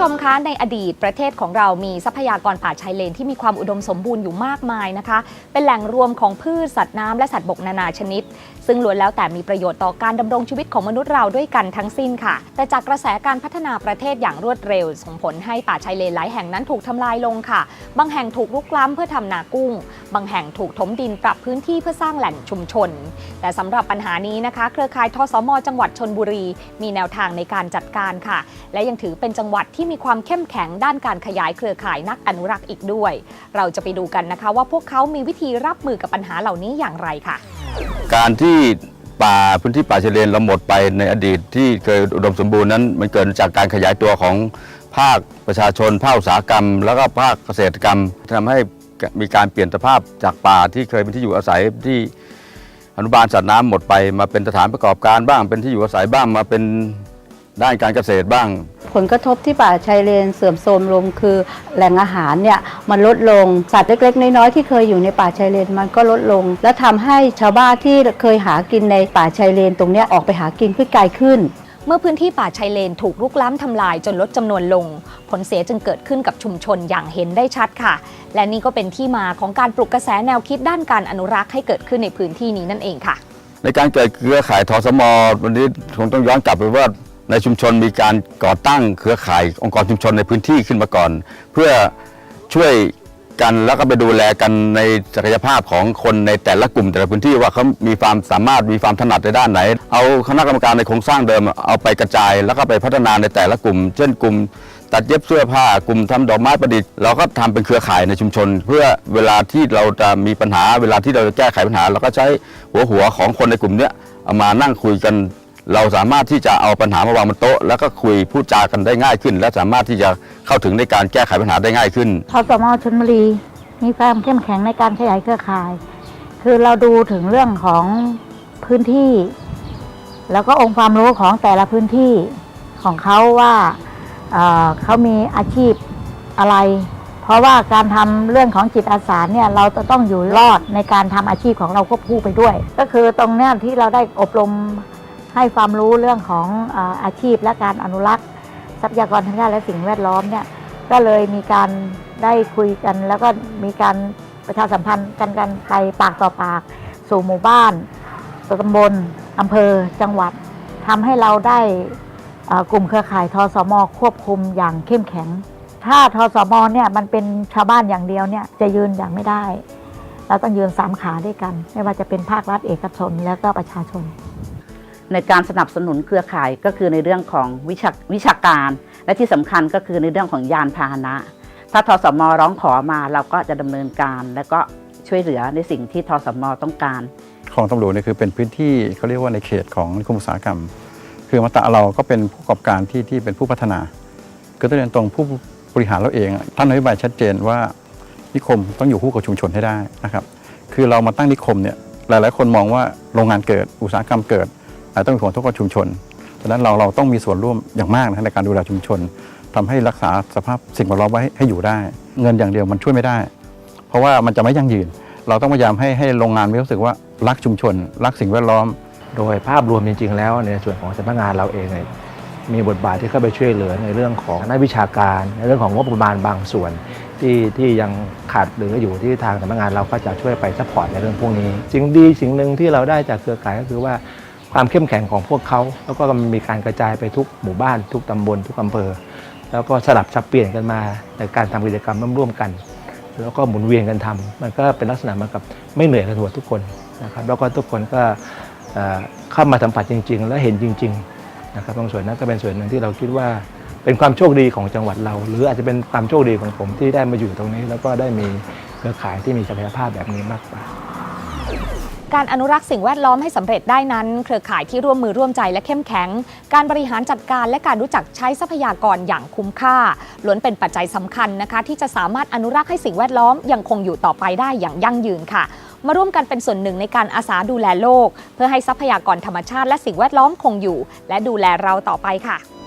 ชมคะในอดีตประเทศของเรามีทรัพยากรป่าชายเลนที่มีความอุดมสมบูรณ์อยู่มากมายนะคะ เป็นแหล่งรวมของพืชสัตว์น้ำและสัตว์บกนานาชนิด ซึ่งล้วนแล้วแต่มีประโยชน์ต่อการดำรงชีวิตของมนุษย์เราด้วยกันทั้งสิ้นค่ะ แต่จากกระแสการพัฒนาประเทศอย่างรวดเร็ว ส่งผลให้ป่าชายเลนหลายแห่งนั้นถูกทำลายลงค่ะ บางแห่งถูกรุกล้ำเพื่อทำนากุ้ง บางแห่งถูกถมดินปรับพื้นที่เพื่อสร้างแหล่งชุมชน แต่สำหรับปัญหานี้นะคะ เครือข่ายทสม จังหวัดชนบุรี มีแนวทางในการจัดการค่ะ และยังถือเป็นจังหวัดที่มีความเข้มแข็งด้านการขยายเครือข่ายนักอนุรักษ์อีกด้วย เราจะไปดูกันนะคะว่าพวกเขามีวิธีรับมือกับปัญหาเหล่านี้อย่างไรค่ะ การที่ป่าพื้นที่ป่าชายเลนเราหมดไปในอดีตที่เคยอุดมสมบูรณ์นั้น มันเกิดจากการขยายตัวของภาคประชาชนภาคอุตสาหกรรม แล้วก็ภาคเกษตรกรรมทำให้ มีการเปลี่ยนสภาพจากป่าที่เคยเป็นที่อยู่อาศัยที่อนุบาลสัตว์น้ำหมดไป มาเป็นสถานประกอบการบ้าง เป็นที่อยู่อาศัยบ้างมาเป็นด้านการเกษตรบ้าง ผลกระทบที่ป่าชายเลนเสื่อมโทรมลงคือแหล่งอาหารเนี่ยมันลดลงสัตว์เล็ก ๆ น้อยๆที่เคยอยู่ในป่าชายเลนมันก็ลดลง และทำให้ชาวบ้านที่เคยหากินในป่าชายเลนตรงนี้ออกไปหากินขึ้นไกลขึ้น เมื่อพื้นที่ป่าชายเลนถูกลุกล้ำทำลายจนลดจำนวนลง ผลเสียจึงเกิดขึ้นกับชุมชนอย่างเห็นได้ชัดค่ะ และนี่ก็เป็นที่มาของการปลุกกระแสแนวคิดด้านการอนุรักษ์ให้เกิดขึ้นในพื้นที่นี้นั่นเองค่ะ ในการเกิดเครือข่ายทสมวันนี้คงต้องย้อนกลับไปว่าในชุมชนมีการก่อตั้งเครือข่ายองค์กรชุมชนในพื้นที่ขึ้นมาก่อน เพื่อช่วย กันแล้วก็ไปดูแลกันในศักยภาพของคนในแต่ละกลุ่มแต่ละพื้นที่ว่าเขามีความสามารถมีความถนัดในด้านไหน เอาคณะกรรมการในโครงสร้างเดิมเอาไปกระจาย แล้วก็ไปพัฒนาในแต่ละกลุ่ม เช่นกลุ่มตัดเย็บเสื้อผ้ากลุ่มทำดอกไม้ประดิษฐ์เราก็ทำเป็นเครือข่ายในชุมชน เพื่อเวลาที่เราจะมีปัญหาเวลาที่เราจะแก้ไขปัญหา เราก็ใช้หัวหัวของคนในกลุ่มเนี้ยเอามานั่งคุยกัน เราสามารถที่จะเอาปัญหามาวางบนโต๊ะ แล้วก็คุยพูดจากันได้ง่ายขึ้น และสามารถที่จะเข้าถึงในการแก้ไขปัญหาได้ง่ายขึ้นทสมชนบุรีมีความเข้มแข็งในการขยายเครือข่าย คือเราดูถึงเรื่องของพื้นที่ แล้วก็องค์ความรู้ของแต่ละพื้นที่ของเขาว่าเอ่อเขามีอาชีพอะไร เพราะว่าการทำเรื่องของจิตอาสาเนี่ยเราจะต้องอยู่รอดในการทำอาชีพของเราควบคู่ไปด้วย ก็คือตรงเนี้ยที่เราได้อบรม ให้ความรู้เรื่องของอาชีพและการอนุรักษ์ ทรัพยากรธรรมชาติและสิ่งแวดล้อมเนี่ยก็เลยมีการได้คุยกัน แล้วก็มีการประชาสัมพันธ์กันกันไปปากต่อปาก สู่หมู่บ้านตำบลอำเภอจังหวัดทำให้เราได้กลุ่มเครือข่ายทสมควบคุมอย่างเข้มแข็ง ถ้าทสมเนี่ยมันเป็นชาวบ้านอย่างเดียวเนี่ยจะยืนอย่างไม่ได้ เราต้องยืนสามขาด้วยกัน ไม่ว่าจะเป็นภาครัฐเอกชนแล้วก็ประชาชน ในการสนับสนุนเครือข่ายก็คือในเรื่องของวิชาวิชาการ และที่สำคัญก็คือในเรื่องของยานพาหนะ ถ้าทสมร้องขอมาเราก็จะดำเนินการ และก็ช่วยเหลือในสิ่งที่ทสมต้องการคลองตำรวจนี่คือเป็นพื้นที่เขาเรียกว่าในเขตของนิคมอุตสาหกรรม คือมาตะเราก็เป็นผู้ประกอบการที่ที่เป็นผู้พัฒนา ก็ต้องเรียนตรงผู้บริหารเราเองท่านนโยบายชัดเจนว่านิคมต้องอยู่คู่กับชุมชนให้ได้นะครับ คือเรามาตั้งนิคมเนี่ยหลาย ๆ คนมองว่าโรงงานเกิดอุตสาหกรรมเกิด อาจต้องมีผลกระทบกับชุมชนดังนั้นเราเราต้องมีส่วนร่วมอย่างมากนะในการดูแลชุมชนทำให้รักษาสภาพสิ่งแวดล้อมไว้ให้อยู่ได้ เงินอย่างเดียวมันช่วยไม่ได้ เพราะว่ามันจะไม่ยั่งยืน เราต้องพยายามให้ให้โรงงานมีรู้สึกว่ารักชุมชน รักสิ่งแวดล้อม โดยภาพรวมจริง ๆ แล้วในส่วนของสำนักงานเราเองมีบทบาทที่เข้าไปช่วยเหลือในเรื่องของนักวิชาการ ในเรื่องของงบประมาณบางส่วนที่ที่ยังขาดเหลืออยู่ที่ทางสำนักงานเราก็จะช่วยไปซัพพอร์ตในเรื่องพวกนี้ สิ่งดีสิ่งหนึ่งที่เราได้จากเครือข่ายก็คือว่า ความเข้มแข็งของพวกเขา แล้วก็มันมีการกระจายไปทุกหมู่บ้าน ทุกตำบล ทุกอำเภอ แล้วก็สลับสับเปลี่ยนกันมาในการทำกิจกรรมร่วมกัน แล้วก็หมุนเวียนกันทำมันก็เป็นลักษณะเหมือนกับไม่เหนื่อยกันหมดทุกคนนะครับแล้วก็ทุกคนก็เอ่อเข้ามาสัมผัสจริง ๆ และเห็นจริงๆนะครับตรงส่วนนั้นก็เป็นส่วนหนึ่งที่เราคิดว่าเป็นความโชคดีของจังหวัดเรา หรืออาจจะเป็นความโชคดีของผมที่ได้มาอยู่ตรงนี้ แล้วก็ได้มีเครือข่ายที่มีศักยภาพแบบนี้มากกว่า การอนุรักษ์สิ่งแวดล้อมให้สำเร็จได้นั้น เครือข่ายที่ร่วมมือร่วมใจและเข้มแข็ง การบริหารจัดการและการรู้จักใช้ทรัพยากรอย่างคุ้มค่าล้วนเป็นปัจจัยสำคัญนะคะ ที่จะสามารถอนุรักษ์ให้สิ่งแวดล้อมยังคงอยู่ต่อไปได้อย่างยั่งยืนค่ะ มาร่วมกันเป็นส่วนหนึ่งในการอาสาดูแลโลก เพื่อให้ทรัพยากรธรรมชาติและสิ่งแวดล้อมคงอยู่ และดูแลเราต่อไปค่ะ